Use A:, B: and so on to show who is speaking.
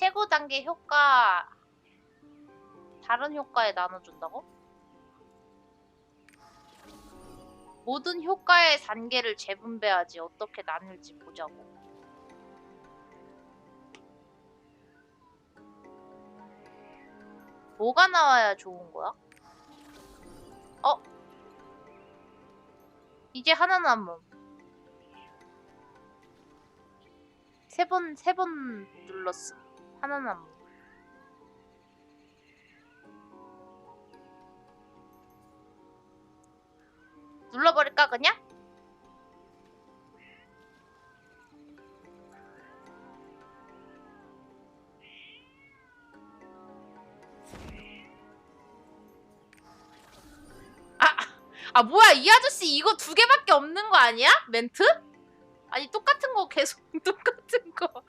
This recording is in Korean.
A: 최고 단계 효과 다른 효과에 나눠준다고? 모든 효과의 단계를 재분배하지 어떻게 나눌지 보자고. 뭐가 나와야 좋은 거야? 어? 이제 하나 남음. 세 번, 세 번 눌렀어. 하나 남음. 눌러버릴까, 그냥? 아, 아, 뭐야, 이 아저씨 이거 두 개밖에 없는 거 아니야? 멘트? 아니, 똑같은 거 계속, 똑같은 거.